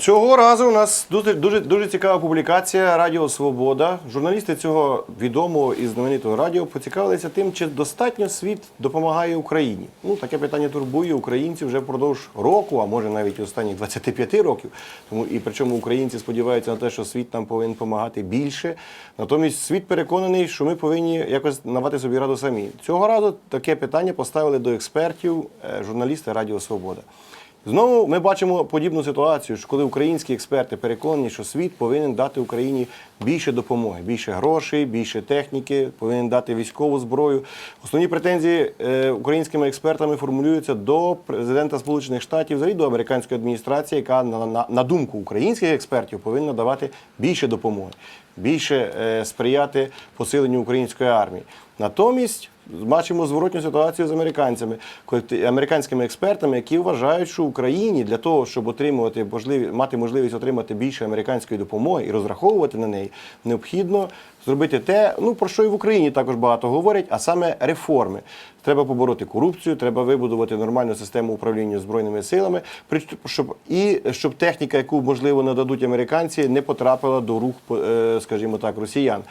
Цього разу у нас дуже, дуже, дуже цікава публікація Радіо Свобода. Журналісти цього відомого і знаменитого радіо поцікавилися тим, чи достатньо світ допомагає Україні. Ну, таке питання турбує українців вже впродовж року, а може навіть останніх 25 років. Тому і причому українці сподіваються на те, що світ нам повинен допомагати більше. Натомість світ переконаний, що ми повинні якось навати собі раду самі. Цього разу таке питання поставили до експертів е, журналісти Радіо Свобода. Знову ми бачимо подібну ситуацію, коли українські експерти переконані, що світ повинен дати Україні більше допомоги, більше грошей, більше техніки, повинен дати військову зброю. Основні претензії е, українськими експертами формулюються до президента Сполучених Штатів, взагалі до американської адміністрації, яка на, на, на думку українських експертів повинна давати більше допомоги, більше е, сприяти посиленню української армії. Натомість бачимо зворотню ситуацію з американцями, американськими експертами, які вважають, що Україні для того, щоб отримувати можливі, мати можливість отримати більше американської допомоги і розраховувати на неї, необхідно зробити те, ну про що і в Україні також багато говорять, а саме реформи. Треба побороти корупцію, треба вибудувати нормальну систему управління збройними силами, щоб і щоб техніка, яку можливо нададуть американці, не потрапила до рук, е, скажімо так, росіян.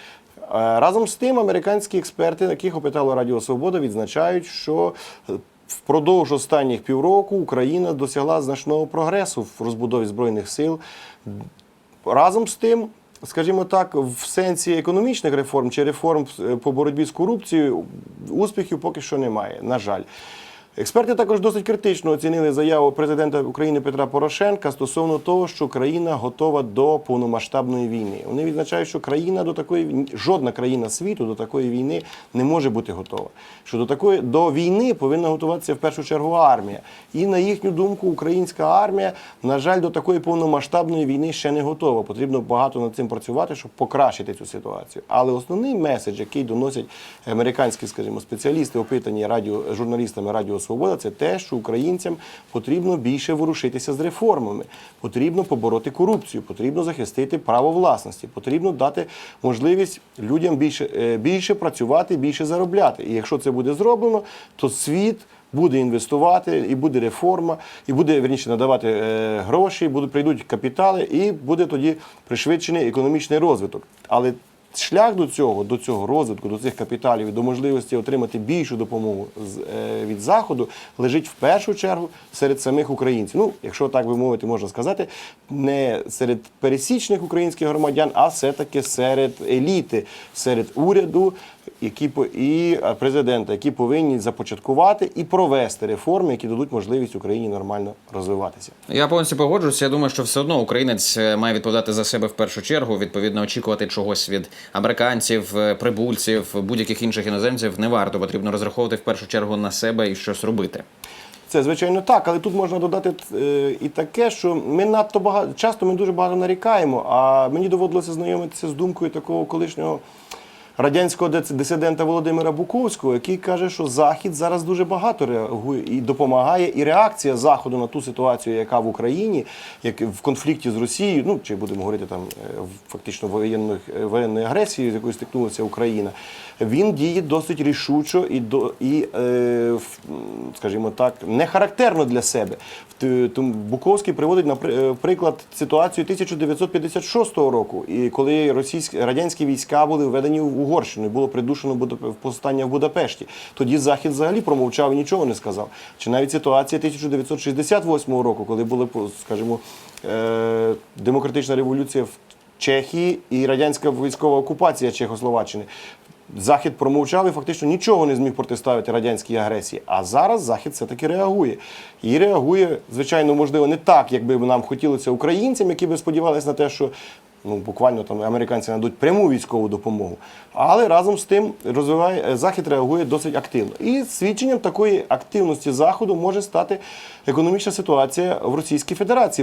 Е, Разом з тим, американські експерти, яких опитало Радіо Свобода, відзначають, що е, впродовж останніх півроку Україна досягла значного прогресу в розбудові збройних сил. Разом з тим, скажімо так, в сенсі економічних реформ чи реформ е, по боротьбі з корупцією успіхів поки що немає. На жаль. Експерти також досить критично оцінили заяву президента України Петра Порошенка стосовно того, що країна готова до повномасштабної війни. Вони відзначають, що країна до такої жодна країна світу до такої війни не може бути готова. Що до такої до війни повинна готуватися в першу чергу армія. І на їхню думку, українська армія, на жаль, до такої повномасштабної війни ще не готова. Потрібно багато над цим працювати, щоб покращити цю ситуацію. Але основний меседж, який доносять американські, скажімо, спеціалісти, опитані радіо журналістами Радіо Свобода, це те, що українцям потрібно більше ворушитися з реформами, потрібно побороти корупцію, потрібно захистити право власності, потрібно дати можливість людям більше, е, більше працювати, більше заробляти. І якщо це буде зроблено, то світ. Буде інвестувати, і буде реформа, і буде верніше надавати е, гроші, будуть прийдуть капітали, і буде тоді пришвидшений економічний розвиток. Але шлях до цього, до цього розвитку, до цих капіталів, і до можливості отримати більшу допомогу е, від заходу, лежить в першу чергу серед самих українців. Ну, якщо так би мовити, можна сказати, не серед пересічних українських громадян, а все-таки серед еліти, серед уряду, які і е, президента, які повинні започаткувати і провести реформи, які дадуть можливість Україні нормально розвиватися. Я повністю погоджуюся. Я думаю, що все одно українець е, має відповідати за себе в першу чергу. Відповідно, очікувати чогось від американців, е, прибульців, будь-яких інших іноземців не варто. Потрібно розраховувати в першу чергу на себе і щось робити. Це звичайно так, але тут можна додати і таке, що ми надто багато часто ми дуже багато нарікаємо. А мені доводилося знайомитися з думкою такого колишнього радянського дис- дисидента Володимира Буковського, який каже, що Захід зараз дуже багато реагує і допомагає. І реакція Заходу на ту ситуацію, яка в Україні, як в конфлікті з Росією, ну чи будемо говорити там е, фактично воєнних е, воєнної агресії, з якою стикнулася Україна, він діє досить рішучо і до і, е, скажімо так, не характерно для себе. Буковський приводить наприклад ситуацію 1956 року, і коли російські радянські війська були введені в Угорщину, і було придушено повстання в Будапешті. Тоді Захід взагалі промовчав і нічого не сказав. Чи навіть ситуація 1968 року, коли була, скажімо, е, демократична революція в Чехії і радянська військова окупація Чехословаччини. Захід промовчав і фактично нічого не зміг протиставити радянській агресії. А зараз Захід все-таки реагує. І реагує, звичайно, можливо, не так, як би нам хотілося українцям, які би сподівалися на те, що ну, буквально там американці надуть пряму військову допомогу. Але разом з тим розвиває е, Захід реагує досить активно. І свідченням такої активності Заходу може стати економічна ситуація в Російській Федерації.